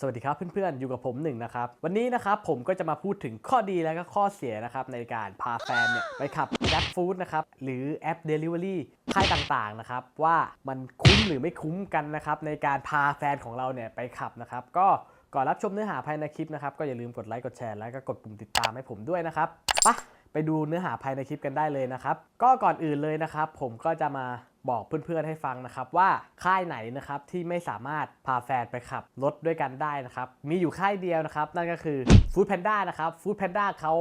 สวัสดีครับเพื่อนๆ อยู่กับผมหนึ่งนะครับ วันนี้นะครับผมก็จะมาพูดถึงข้อดีและก็ข้อเสียนะครับในการพาแฟนเนี่ยไปขับ Grab Food นะครับหรือแอป Delivery ค่ายต่างๆนะครับว่ามันคุ้มหรือไม่คุ้มกันนะครับในการพาแฟนของเราเนี่ยไปขับนะครับก็ก่อนรับชมเนื้อหาภายในคลิปนะครับก็อย่าลืมกดไลค์กดแชร์แล้วก็กดปุ่มติดตามให้ผมด้วยนะครับปะไปดูเนื้อหาภายในคลิปกันได้เลยนะครับก็ก่อนอื่นเลยนะครับผมก็จะมา บอกเพื่อนๆให้ฟังนะครับว่าค่ายไหนนะครับที่ไม่สามารถพาแฟนไปขับรถด้วยกันได้นะครับมีอยู่ค่ายเดียวนะครับนั่นก็คือ Food Panda นะครับ Food Panda เขา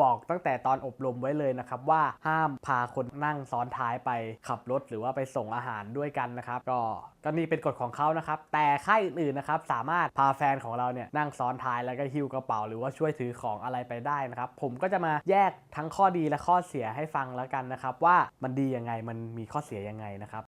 บอกตั้งแต่ตอนอบรมไว้เลยนะครับว่าห้ามพาคนนั่งซ้อนท้ายไปขับรถหรือว่าไปส่งอาหารด้วยกันนะครับก็ก็นี่เป็นกฎของเขานะครับแต่ค่ายอื่นๆนะครับสามารถพาแฟนของเราเนี่ยนั่งซ้อนท้ายแล้วก็หิ้วกระเป๋า หรือว่าช่วยถือของอะไรไปได้นะครับผมก็จะมาแยกทั้งข้อดีและข้อเสียให้ฟังแล้วกันนะครับว่ามันดียังไงมันมีข้อเสียยังไงนะครับ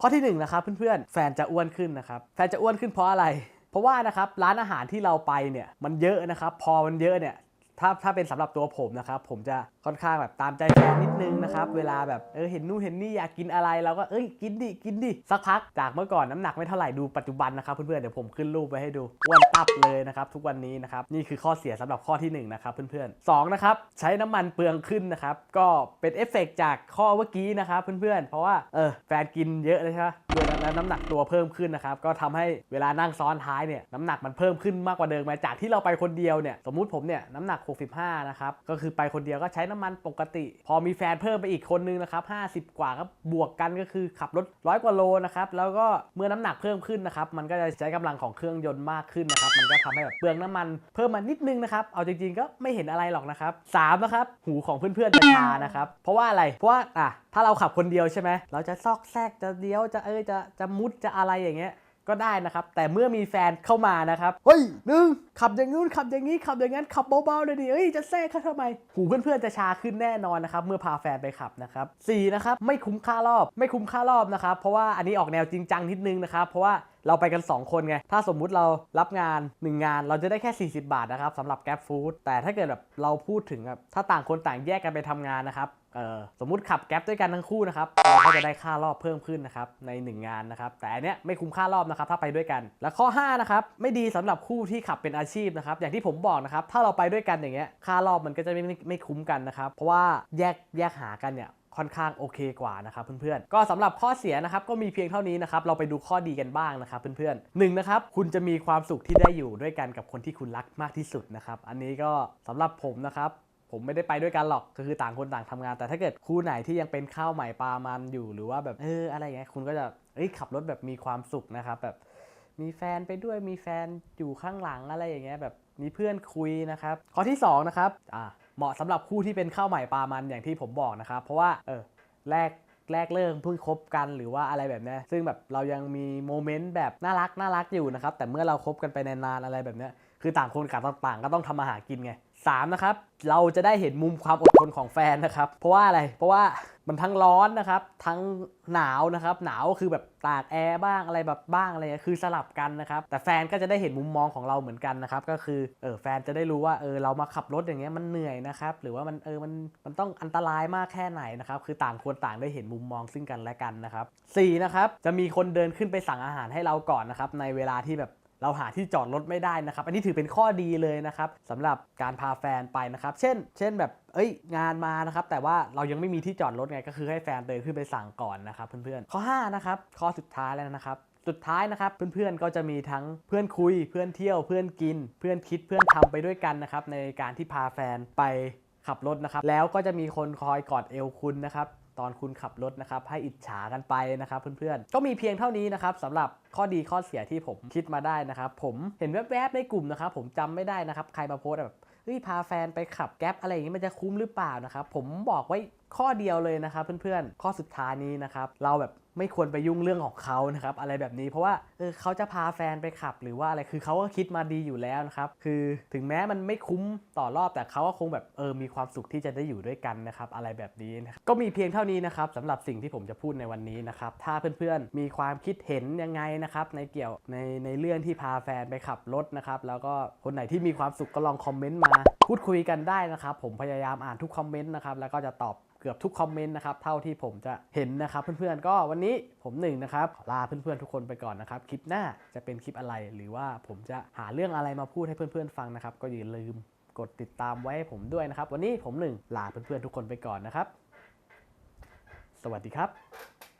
ข้อที่หนึ่งนะครับเพื่อนๆ แฟนจะอ้วนขึ้นนะครับ แฟนจะอ้วนขึ้นเพราะอะไร เพราะว่านะครับร้านอาหารที่เราไปเนี่ยมันเยอะนะครับ พอมันเยอะเนี่ย ถ้าถ้าเป็นสำหรับตัวผมนะครับผมจะค่อนข้างแบบตามใจแฟนนิดนึงนะครับเวลาแบบเออเห็นนู่นเห็นนี่อยากกินอะไรเราก็เอ้ยกินดิกินดิสักพักจากเมื่อก่อนน้ำหนักไม่เท่าไหร่ดูปัจจุบันนะครับเพื่อนๆเดี๋ยวผมขึ้นรูปไว้ให้ดูอ้วนตับเลยนะครับทุกวันนี้นะครับนี่คือข้อเสียสำหรับข้อที่หนึ่งนะครับเพื่อนๆสองนะครับใช้น้ำมันเปลืองขึ้นนะครับก็เป็นเอฟเฟกต์จากข้อเมื่อกี้นะครับเพื่อนๆเพราะว่าเออแฟนกินเยอะเลยใช่ไหมด้วยแล้วน้ำหนักตัวเพิ่มขึ้นนะครับก็ทำให้เวลานั่งซ้อนท้ายเนี่ยน้ำหนักมันเพิ่มขึ้นมากกว่าเดิมมาจากที่เราไปคนเดียวเนี่ยสมมุติผมเนี่ยน้ำหนัก65 นะครับ ก็คือไปคนเดียวก็ใช้น้ำมันปกติ พอมีแฟนเพิ่มไปอีกคนนึงนะครับ 50 กว่าก็บวกกันก็คือขับรถร้อยกว่าโลนะครับ แล้วก็เมื่อน้ำหนักเพิ่มขึ้นนะครับ มันก็จะใช้กำลังของเครื่องยนต์มากขึ้นนะครับ มันก็ทำให้แบบเปลืองน้ำมันเพิ่มมานิดนึงนะครับ เอาจริงๆก็ไม่เห็นอะไรหรอกนะครับสามนะครับ หูของเพื่อนๆจะชานะครับ เพราะว่าอะไร เพราะว่าอะถ้าเราขับคนเดียวใช่ไหมเราจะซอกแซกจะเลี้ยวจะเออจะจะมุดจะอะไรอย่างเงี้ย ก็ได้นะครับ แต่เมื่อมีแฟนเข้ามานะครับเฮ้ยหนึ่งขับอย่างนู้นขับอย่างนี้ขับอย่างนั้นขับเบาๆเลยดิเอ้ยจะแทรกเขาทำไมหูเพื่อนๆจะชาขึ้นแน่นอนนะครับเมื่อพาแฟนไปขับนะครับสี่นะครับไม่คุ้มค่ารอบ ไม่คุ้มค่ารอบนะครับเพราะว่าอันนี้ออกแนวจริงจังนิดนึงนะครับเพราะว่า เราไปกัน 2 คนไง ถ้าสมมุติเรารับงาน 1 งานเราจะได้แค่ 40 บาทนะครับสำหรับ Grab Food แต่ถ้าเกิดแบบเราพูดถึงแบบถ้าต่างคนต่างแยกกันไปทำงานนะครับเออสมมุติขับแก๊ปด้วยกันทั้งคู่นะครับเราก็จะได้ค่ารอบเพิ่มขึ้นนะครับใน 1 งานนะครับแต่อันเนี้ยไม่คุ้มค่ารอบนะครับถ้าไปด้วยกัน และข้อ5นะครับไม่ดีสำหรับคู่ที่ขับเป็นอาชีพนะครับอย่างที่ผมบอกนะครับถ้าเราไปด้วยกันอย่างเงี้ยค่ารอบมันก็จะไม่ไม่ไม่คุ้มกันนะครับเพราะว่าแยกแยกหากันเนี่ย ค่อนข้างโอเคกว่านะครับเพื่อนๆ ก็สำหรับข้อเสียนะครับก็มีเพียงเท่านี้นะครับเราไปดูข้อดีกันบ้างนะครับเพื่อนๆหนึ่งนะครับคุณจะมีความสุขที่ได้อยู่ด้วยกันกับคนที่คุณรักมากที่สุดนะครับอันนี้ก็สำหรับผมนะครับผมไม่ได้ไปด้วยกันหรอกก็คือต่างคนต่างทำงาน แต่ถ้าเกิดคู่ไหนที่ยังเป็นข้าวใหม่ปลามันอยู่หรือว่าแบบเอออะไรอย่างเงี้ยคุณก็จะเอ้ยขับรถแบบมีความสุขนะครับแบบมีแฟนไปด้วยมีแฟนอยู่ข้างหลังอะไรอย่างเงี้ยแบบมีเพื่อนคุยนะครับ ข้อที่สองนะครับอ่า เหมาะสำหรับคู่ที่เป็นข้าวใหม่ปลามันอย่างที่ผมบอกนะครับเพราะว่าเออแรกแรกเริ่มเพิ่งคบกันหรือว่าอะไรแบบเนี้ยซึ่งแบบเรายังมีโมเมนต์แบบน่ารักน่ารักอยู่นะครับแต่เมื่อเราคบกันไปนานๆอะไรแบบเนี้ยคือต่างคนต่างก็ต้องทำมาหากินไง สามนะครับเราจะได้เห็นมุมความอดทนของแฟนนะครับ เพราะว่าอะไร เพราะว่ามันทั้งร้อนนะครับ ทั้งหนาวนะครับ หนาวคือแบบตากแอร์บ้างอะไรแบบบ้างอะไรคือสลับกันนะครับ แต่แฟนก็จะได้เห็นมุมมองของเราเหมือนกันนะครับ ก็คือเออแฟนจะได้รู้ว่าเออเรามาขับรถอย่างเงี้ยมันเหนื่อยนะครับ หรือว่ามันเออมันมันต้องอันตรายมากแค่ไหนนะครับ คือต่างคนต่างได้เห็นมุมมองซึ่งกันและกันนะครับสี่นะครับจะมีคนเดินขึ้นไปสั่งอาหารให้เราก่อนนะครับในเวลาที่แบบ เราหาที่จอดรถไม่ได้นะครับ อันนี้ถือเป็นข้อดีเลยนะครับสำหรับการพาแฟนไปนะครับ เช่น เช่นแบบ เอ้ย งานมานะครับ แต่ว่าเรายังไม่มีที่จอดรถไง ก็คือให้แฟนเดินขึ้นไปสั่งก่อนนะครับเพื่อนๆ ข้อ 5 นะครับ ข้อสุดท้ายแล้วนะครับสุดท้ายนะครับเพื่อนๆก็จะมีทั้งเพื่อนคุย เพื่อนเที่ยวเพื่อนกิน เพื่อนคิดเพื่อนทำไปด้วยกันนะครับในการที่พาแฟนไปขับรถนะครับ แล้วก็จะมีคนคอยกอดเอวคุณนะครับ ตอนคุณขับรถนะครับให้อิจฉากันไปนะครับเพื่อนๆ ก็มีเพียงเท่านี้นะครับสำหรับข้อดีข้อเสียที่ผมคิดมาได้นะครับ ผมเห็นแวบๆในกลุ่มนะครับ ผมจำไม่ได้นะครับ ใครมาโพสแบบเฮ้ยพาแฟนไปขับแก๊ปอะไรอย่างนี้มันจะคุ้มหรือเปล่านะครับ ผมบอกไว้ข้อเดียวเลยนะครับเพื่อนๆ ข้อสุดท้ายนี้นะครับ เราแบบ ไม่ควรไปยุ่งเรื่องของเขานะครับอะไรแบบนี้เพราะว่าเออเขาจะพาแฟนไปขับ หรือว่าอะไรคือเขาก็คิดมาดีอยู่แล้วนะครับคือถึงแม้มันไม่คุ้มต่อรอบแต่เขาก็คงแบบเออมีความสุขที่จะได้อยู่ด้วยกันนะครับอะไรแบบนี้นะครับก็มีเพียงเท่านี้นะครับสำหรับสิ่งที่ผมจะพูดในวันนี้นะครับถ้าเพื่อนๆมีความคิดเห็นยังไงนะครับในเกี่ยวในในเรื่องที่พาแฟนไปขับรถนะครับแล้วก็คนไหนที่มีความสุขก็ลองคอมเมนต์มาพูดคุยกันได้นะครับผมพยายามอ่านทุกคอมเมนต์นะครับแล้วก็จะตอบ เกือบทุกคอมเมนต์นะครับ เท่าที่ผมจะเห็นนะครับเพื่อนๆ ก็วันนี้ผมหนึ่งนะครับขอลาเพื่อนๆทุกคนไปก่อนนะครับ คลิปหน้าจะเป็นคลิปอะไร หรือว่าผมจะหาเรื่องอะไรมาพูดให้เพื่อนๆฟังนะครับ ก็อย่าลืมกดติดตามไว้ให้ผมด้วยนะครับ วันนี้ผมหนึ่งลาเพื่อนๆทุกคนไปก่อนนะครับ สวัสดีครับ